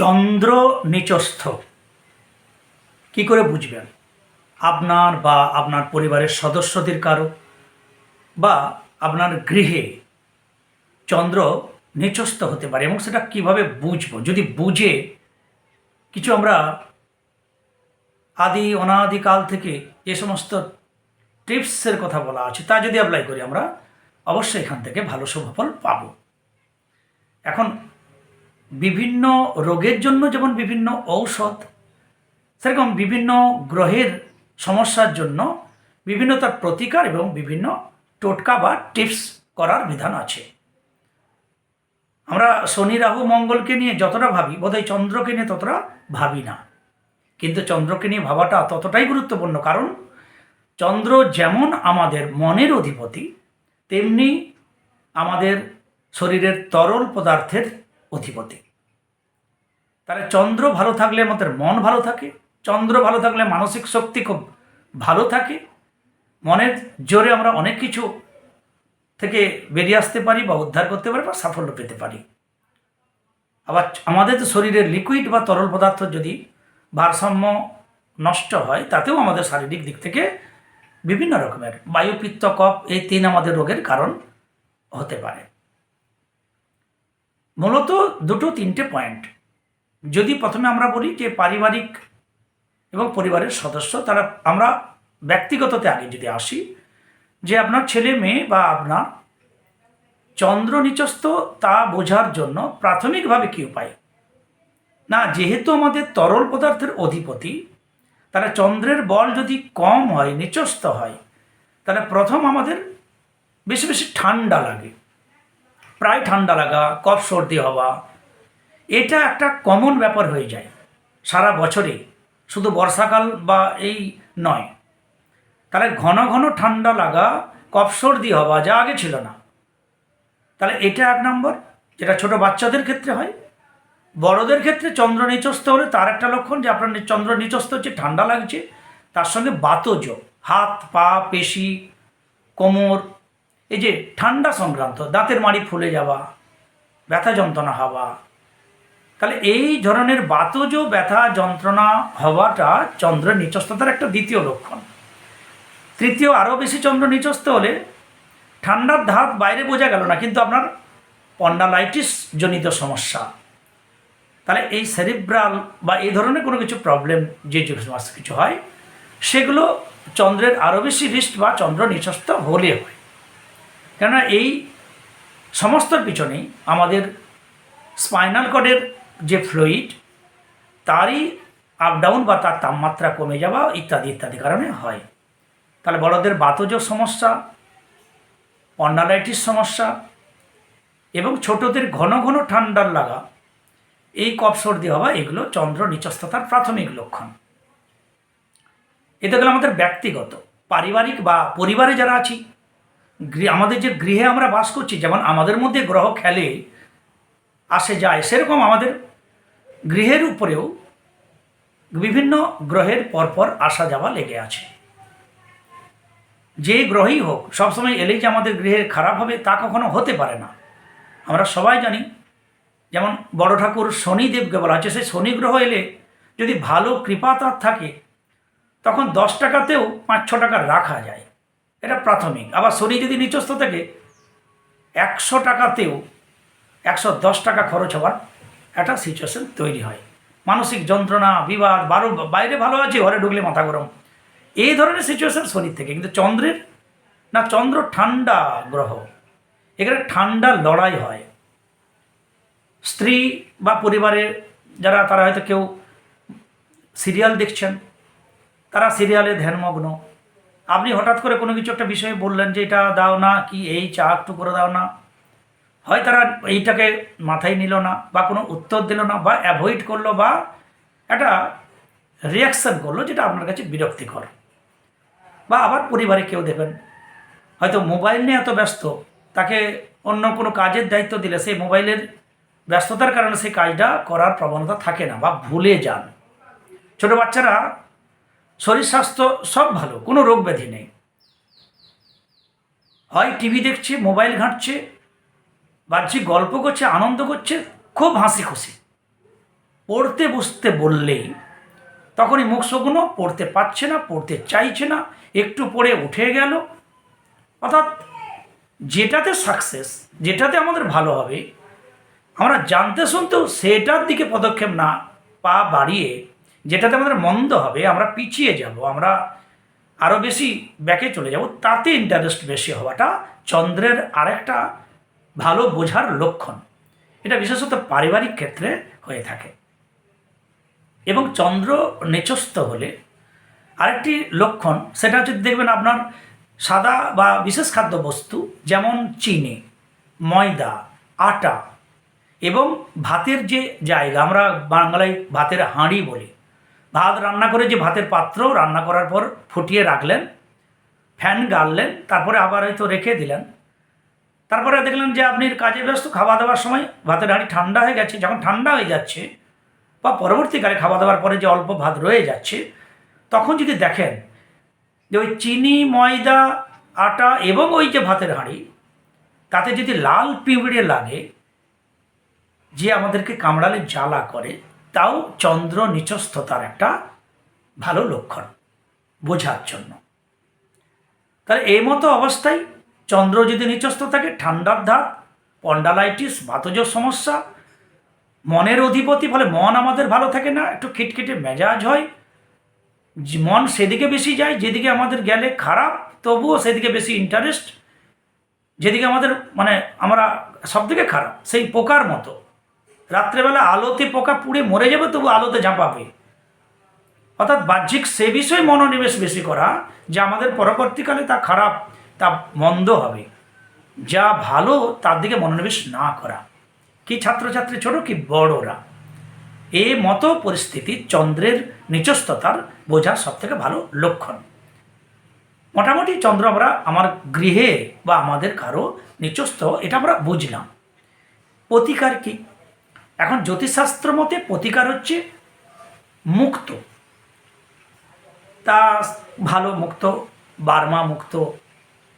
চন্দ্র নিচস্থ। কি করে বুঝবেন? আপনার বা আপনার পরিবারের সদস্যদের কারও বা আপনার গৃহে চন্দ্র নিচস্থ হতে পারে এবং সেটা কীভাবে বুঝব? যদি বুঝে, কিছু আমরা আদি অনাদিকাল থেকে যে সমস্ত টিপসের কথা বলা আছে, তা যদি অ্যাপ্লাই করি আমরা, অবশ্যই এখান থেকে ভালো শুভফল পাব। এখন বিভিন্ন রোগের জন্য যেমন বিভিন্ন ঔষধ, সেরকম বিভিন্ন গ্রহের সমস্যার জন্য বিভিন্ন তার প্রতিকার এবং বিভিন্ন টোটকা বা টিপস করার বিধান আছে। আমরা শনি, রাহু, মঙ্গলকে নিয়ে যতটা ভাবি, বোধহয় চন্দ্রকে নিয়ে ততটা ভাবি না। কিন্তু চন্দ্রকে নিয়ে ভাবাটা ততটাই গুরুত্বপূর্ণ, কারণ চন্দ্র যেমন আমাদের মনের অধিপতি, তেমনি আমাদের শরীরের তরল পদার্থের অধিপতি। তাহলে চন্দ্র ভালো থাকলে আমাদের মন ভালো থাকে, চন্দ্র ভালো থাকলে মানসিক শক্তি খুব ভালো থাকে। মনের জোরে আমরা অনেক কিছু থেকে বেরিয়ে আসতে পারি বা উদ্ধার করতে পারি বা সাফল্য পেতে পারি। আবার আমাদের তো শরীরের লিকুইড বা তরল পদার্থ যদি ভারসাম্য নষ্ট হয়, তাতেও আমাদের শারীরিক দিক থেকে বিভিন্ন রকমের বায়ু পিত্ত কফ, এই তিন আমাদের রোগের কারণ হতে পারে। মূলত দুটো তিনটে পয়েন্ট যদি প্রথমে আমরা বলি যে পারিবারিক এবং পরিবারের সদস্য, তারা আমরা ব্যক্তিগততে আগে যদি আসি, যে আপনার ছেলে মেয়ে বা আপনার চন্দ্র নিচস্থ তা বোঝার জন্য প্রাথমিকভাবে কী উপায়? না, যেহেতু আমাদের তরল পদার্থের অধিপতি তাহলে চন্দ্রের বল যদি কম হয়, নিচস্থ হয়, তাহলে প্রথম আমাদের বেশি বেশি ঠান্ডা লাগে। প্রায় ঠান্ডা লাগা, কফ সর্দি হওয়া এটা একটা কমন ব্যাপার হয়ে যায় সারা বছরে, শুধু বর্ষাকাল বা এই নয়। তাহলে ঘন ঘন ঠান্ডা লাগা, কফ সর্দি হওয়া যা আগে ছিল না। তাহলে এটা এক নম্বর, যেটা ছোট বাচ্চাদের ক্ষেত্রে হয়। বড়দের ক্ষেত্রে চন্দ্র নিচস্থ হলে তার একটা লক্ষণ যে আপনার চন্দ্র নিচস্থ হচ্ছে, ঠান্ডা লাগছে, তার সঙ্গে বাতজ, হাত, পা, পেশি, কোমর, এই যে ঠান্ডা সংক্রান্ত, দাঁতের মাড়ি ফুলে যাওয়া, ব্যথা যন্ত্রণা হওয়া তাহলে এই ধরনের বাতজ ব্যথা যন্ত্রণা হওয়াটা চন্দ্রের নিচস্থতার একটা দ্বিতীয় লক্ষণ। তৃতীয় আরও বেশি চন্দ্র নিচস্থ হলে ঠান্ডার ধাত বাইরে বোঝা গেল না, কিন্তু আপনার পন্ডালাইটিস জনিত সমস্যা। তাহলে এই সেরিব্রাল বা এই ধরনের কোনো কিছু প্রবলেম যে যে সমস্ত কিছু হয়, সেগুলো চন্দ্রের আরও বেশি রিস্ট বা চন্দ্র নিচস্থ হলে হয়। কেননা এই সমস্তর পিছনেই আমাদের স্পাইনাল কর্ডের যে ফ্লুইড তারই আপ ডাউন বা তার তাপমাত্রা কমে যাওয়া ইত্যাদি ইত্যাদি কারণে হয়। তাহলে বড়দের বাতজ সমস্যা পন্ডালাইটিস সমস্যা এবং ছোটদের ঘন ঘন ঠান্ডার লাগা, এই কফ সর্দি হওয়া এগুলো চন্দ্র নিচস্থতার প্রাথমিক লক্ষণ। এতে গেলো আমাদের ব্যক্তিগত, পারিবারিক বা পরিবারে যারা আছি আমাদের যে গৃহে আমরা বাস করছি, যেমন আমাদের মধ্যে গ্রহ খেলে, আসে যায়, সেরকম আমাদের গৃহের উপরেও বিভিন্ন গ্রহের পরপর আসা যাওয়া লেগে আছে। যে গ্রহই হোক, সবসময় এলেই যে আমাদের গৃহে খারাপ হবে তা কখনো হতে পারে না। আমরা সবাই জানি, যেমন বড় ঠাকুর শনিদেবকে বলা হচ্ছে সেই শনি গ্রহ এলে যদি ভালো কৃপা তার থাকে, তখন দশ টাকাতেও পাঁচ ছ টাকা রাখা যায়। এটা প্রাথমিক। আবার শনি যদি নিচস্থ থাকে, একশো টাকাতেও, একশো দশ টাকা খরচ হওয়ার একটা সিচুয়েশন তৈরি হয়। মানসিক যন্ত্রণা, বিবাদ বারো বাইরে ভালো আছে, ঘরে ঢুকলে মাথা গরম। এই ধরনের সিচুয়েশন শনির থেকে। কিন্তু চন্দ্রের না, চন্দ্র ঠান্ডা গ্রহ। এখানে ঠান্ডা লড়াই হয়। স্ত্রী বা পরিবারের যারা, তারা হয়তো কেউ সিরিয়াল দেখছেন, তারা সিরিয়ালে ধ্যানমগ্ন। আপনি হঠাৎ করে কোনো কিছু একটা বিষয়ে বললেন যে, এটা দাও না, কি এই চা একটু করে দাও না? হয় তারা এইটাকে মাথায় নিল না বা কোনো উত্তর দিল না বা অ্যাভয়েড করল বা একটা রিয়াকশান করল যেটা আপনার কাছে বিরক্তিকর। বা আবার পরিবারে কেউ দেবেন হয়তো মোবাইল নিয়ে এত ব্যস্ত, তাকে অন্য কোনো কাজের দায়িত্ব দিলে সেই মোবাইলের ব্যস্ততার কারণে সেই কাজটা করার প্রবণতা থাকে না বা ভুলে যান। ছোটো বাচ্চারা শরীর স্বাস্থ্য সব ভালো, কোনো রোগ ব্যাধি নেই। হয় টিভি দেখছে মোবাইল ঘাঁটছে বাহ্যিক গল্প করছে, আনন্দ করছে, খুব হাসি খুশি। পড়তে বসতে বললেই তখনই মুখ শুকনো, পড়তে পারছে না, পড়তে চাইছে না, একটু পড়ে উঠে গেল। অর্থাৎ যেটাতে সাকসেস যেটাতে আমাদের ভালো হবে, আমরা জানতে শুনতেও সেটার দিকে পদক্ষেপ না পা বাড়িয়ে যেটাতে আমাদের মন্দ হবে, আমরা পিছিয়ে যাব, আমরা আরও বেশি ব্যাকে চলে যাব, তাতে ইন্টারেস্ট বেশি হওয়াটা চন্দ্রের আরেকটা ভালো বোঝার লক্ষণ। এটা বিশেষত পারিবারিক ক্ষেত্রে হয়ে থাকে। এবং চন্দ্র নেচস্ত হলে আরেকটি লক্ষণ, সেটা হচ্ছে দেখবেন আপনার সাদা বা বিশেষ খাদ্যবস্তু যেমন চিনি, ময়দা, আটা এবং ভাতের যে জায়গা, আমরা বাংলায় ভাতের হাঁড়ি বলি। ভাত রান্না করে যে ভাতের পাত্র রান্না করার পর ফুটিয়ে রাখলেন, ফ্যান গাড়লেন তারপরে আবার হয়তো রেখে দিলেন। তারপরে দেখলেন যে আপনি কাজে ব্যস্ত খাওয়া দাওয়ার সময় ভাতের হাঁড়ি ঠান্ডা হয়ে গেছে, যখন ঠান্ডা হয়ে যাচ্ছে বা পরবর্তীকালে খাওয়া দাওয়ার পরে যে অল্প ভাত রয়ে যাচ্ছে, তখন যদি দেখেন যে ওই চিনি, ময়দা, আটা এবং ওই যে ভাতের হাঁড়ি, তাতে যদি লাল পিঁপড়ে লাগে, যে আমাদেরকে কামড়ালে জ্বালা করে, তাও চন্দ্র নিচস্থতার একটা ভালো লক্ষণ বোঝার জন্য। তাহলে এই মতো অবস্থায় চন্দ্র যদি নিচস্থ থাকে, ঠান্ডার ধাত পন্ডালাইটিস বাতজ সমস্যা। মনের অধিপতি, ফলে মন আমাদের ভালো থাকে না, একটু খিটখিটে মেজাজ হয়। মন সেদিকে বেশি যায়, যেদিকে আমাদের গেলে খারাপ, তবুও সেদিকে বেশি ইন্টারেস্ট যেদিকে আমাদের মানে আমরা সব থেকে খারাপ, সেই পোকার মতো। রাত্রেবেলা আলোতে পোকা পুড়ে মরে যাবে, তবু আলোতে ঝাঁপাবে। অর্থাৎ বাহ্যিক সে বিষয়ে মনোনিবেশ বেশি করা, যে আমাদের পরবর্তীকালে তা খারাপ তা মন্দ হবে। যা ভালো, তার দিকে মনোনিবেশ না করা। কি ছাত্রছাত্রী ছোট, কি বড়রা। এ মতো পরিস্থিতি চন্দ্রের নিচস্ততার বোঝার সব থেকে ভালো লক্ষণ। মোটামুটি চন্দ্র আমরা আমার গৃহে বা আমাদের কারও নিচস্থ, এটা আমরা বুঝলাম। প্রতিকার কি? এখন জ্যোতিষশাস্ত্র মতে প্রতিকার হচ্ছে মুক্ত। তা ভালো মুক্ত, বার্মা মুক্ত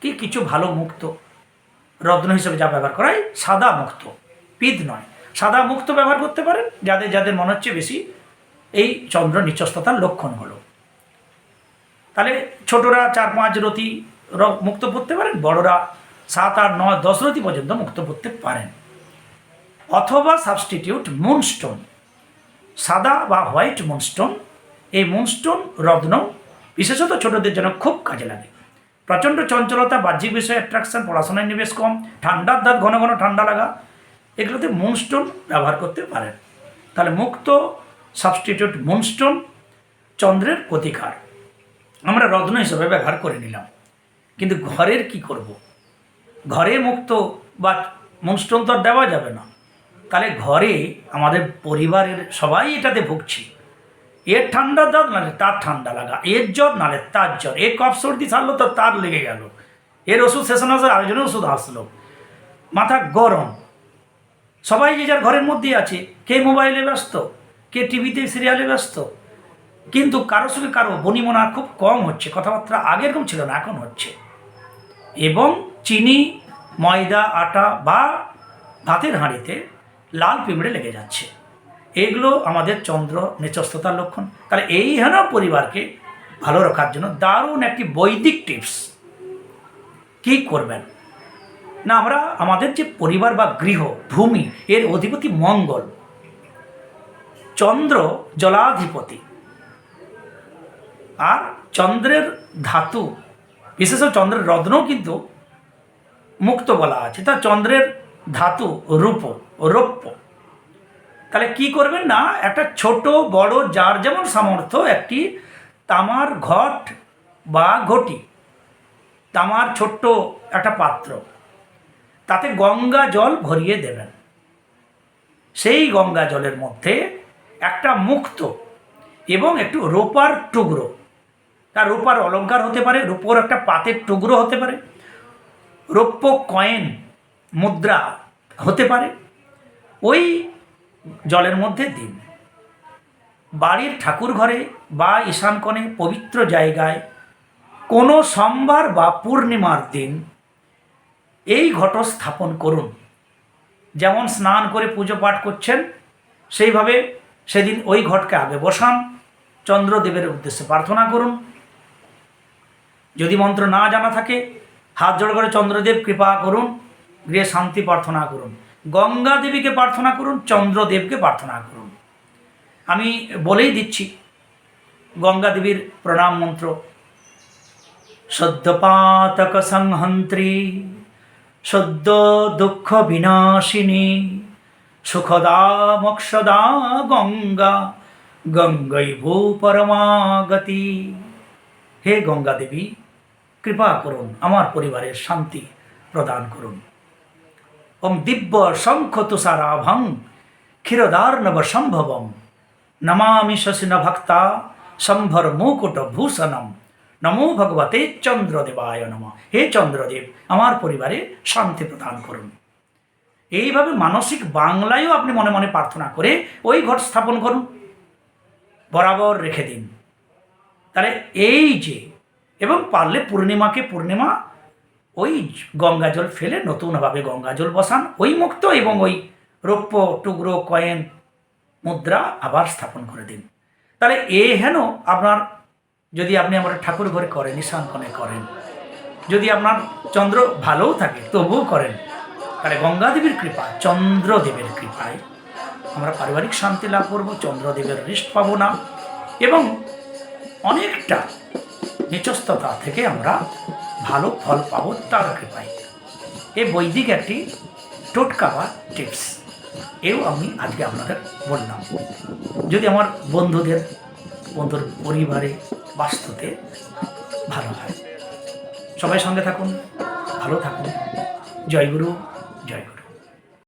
কি কিছু ভালো মুক্ত? রত্ন হিসেবে যা ব্যবহার করা হয়, সাদা মুক্ত পিদ নয়। সাদা মুক্ত ব্যবহার করতে পারেন, যাদের যাদের মনে হচ্ছে বেশি এই চন্দ্র নিচস্ততার লক্ষণ হলো। তাহলে ছোটরা চার পাঁচ রতি মুক্ত পড়তে পারেন, বড়রা সাত, আট, নয়, দশ রতি পর্যন্ত মুক্ত পড়তে পারেন। অথবা সাবস্টিটিউট মুনস্টোন সাদা বা হোয়াইট মুনস্টোন এই মুনস্টোন রত্ন বিশেষত ছোটদের জন্য খুব কাজে লাগে। প্রচণ্ড চঞ্চলতা, বাহ্যিক বিষয়ে অ্যাট্রাকশন পড়াশোনায় নিবেশ কম ঠান্ডার দাঁত, ঘন ঘন ঠান্ডা লাগা, এগুলোতে মুনস্টোন ব্যবহার করতে পারেন। তাহলে মুক্ত সাবস্টিটিউট মুনস্টোন চন্দ্রের প্রতিকার। আমরা রত্ন হিসেবে ব্যবহার করে নিলাম। কিন্তু ঘরের কি করব। ঘরে মুক্ত বা মুনস্টোন তো আর দেওয়া যাবে না। তাহলে ঘরে আমাদের পরিবারের সবাই এটাতে ভুগছি। এর ঠান্ডা দাঁত নালে তার ঠান্ডা লাগা। এর জ্বর নালে তার জ্বর। এর কফ সর্দি ছাড়লো তো তার লেগে গেল। এর ওষুধ শেষ না আরেকজনের ওষুধ আসলো। মাথা গরম। সবাই যে যার ঘরের মধ্যেই আছে, কে মোবাইলে ব্যস্ত, কে টিভিতে সিরিয়ালে ব্যস্ত, কিন্তু কারোর সঙ্গে কারও বনিমনা খুব কম হচ্ছে। কথাবার্তা আগে এরকম ছিল না, এখন হচ্ছে। এবং চিনি, ময়দা, আটা বা ভাতের হাঁড়িতে লাল পিঁমড়ে লেগে যাচ্ছে। এগুলো আমাদের চন্দ্র নেচস্ততার লক্ষণ। তাহলে এই হেন পরিবারকে ভালো রাখার জন্য দারুণ একটি বৈদিক টিপস। কি করবেন? না, আমরা, আমাদের যে পরিবার বা গৃহ, ভূমি, এর অধিপতি মঙ্গল, চন্দ্র জলাধিপতি, আর চন্দ্রের ধাতু বিশেষত চন্দ্রের রত্নও কিন্তু মুক্ত বলা আছে। তা চন্দ্রের ধাতু রূপ, রৌপ্য। তাহলে কি করবেন না, একটা ছোট, বড়, যার যেমন সামর্থ্য, একটি তামার ঘট বা ঘটি, তামার ছোট্ট একটা পাত্র, তাতে গঙ্গা জল ভরিয়ে দেবেন। সেই গঙ্গা জলের মধ্যে একটা মুক্ত এবং একটু রোপার টুকরো তার রূপার অলঙ্কার হতে পারে, রূপোর একটা পাতের টুকরো হতে পারে, রৌপ্য কয়েন মুদ্রা হতে পারে, ওই জলের মধ্যে দিন। বাড়ির ঠাকুর ঘরে বা ঈশান কোণে পবিত্র জায়গায় কোনো সোমবার বা পূর্ণিমার দিন এই ঘট স্থাপন করুন। যেমন স্নান করে পুজো পাঠ করছেন, সেইভাবে সেদিন ওই ঘটকে আগে বসান, চন্দ্রদেবের উদ্দেশ্যে প্রার্থনা করুন। যদি মন্ত্র না জানা থাকে, হাত জোড় করে চন্দ্রদেব কৃপা করুন, গৃহে শান্তি প্রার্থনা করুন। গঙ্গা দেবীকে প্রার্থনা করুন, চন্দ্রদেবকে প্রার্থনা করুন। আমি বলেই দিচ্ছি, গঙ্গা দেবীর প্রণাম মন্ত্র। সদ্যপাতক সংহন্ত্রী, সদ্য দুঃখ বিনাশিনী সুখদা মোক্ষদা গঙ্গা, গঙ্গৈ ভূ পরমাগতি। হে গঙ্গা দেবী, কৃপা করুন, আমার পরিবারের শান্তি প্রদান করুন। ওম দিব্য শঙ্খ তুষারাভং ক্ষীরদার্ণব সম্ভবম। নমামি শশিন ভক্তা, সম্ভর মুকুট ভূষণম। নমো ভগবতে চন্দ্রদেবায় নম। হে চন্দ্রদেব, আমার পরিবারে শান্তি প্রদান করুন। এইভাবে মানসিক বাংলায়ও আপনি মনে মনে প্রার্থনা করে ওই ঘট স্থাপন করুন। বরাবর রেখে দিন। তাহলে এই যে, এবং পারলে পূর্ণিমাকে পূর্ণিমা ওই গঙ্গা জল ফেলে নতুনভাবে গঙ্গা জল বসান। ওই মুক্ত এবং ওই রৌপ্য, টুকরো, কয়েন, মুদ্রা আবার স্থাপন করে দিন। তাহলে এ হেন আপনার, যদি আপনি আমার ঠাকুর ঘরে করেন ঈশানকনে করেন, যদি আপনার চন্দ্র ভালোও থাকে, তবুও করেন, তাহলে গঙ্গাদেবীর কৃপা, চন্দ্রদেবের কৃপায় আমরা পারিবারিক শান্তি লাভ করব, চন্দ্রদেবের রিষ্ট পাবো না এবং অনেকটা নিচস্ততা থেকে আমরা ভালো ফল পাবো তার কৃপায়। এ বৈদিক একটি টোটকা বা টিপস এও আমি আজকে আপনাদের বললাম। যদি আমার বন্ধুদের, বন্ধুর পরিবারে, বাস্তুতে ভালো হয়, সবাই সঙ্গে থাকুন, ভালো থাকুন। জয় গুরু জয় গুরু।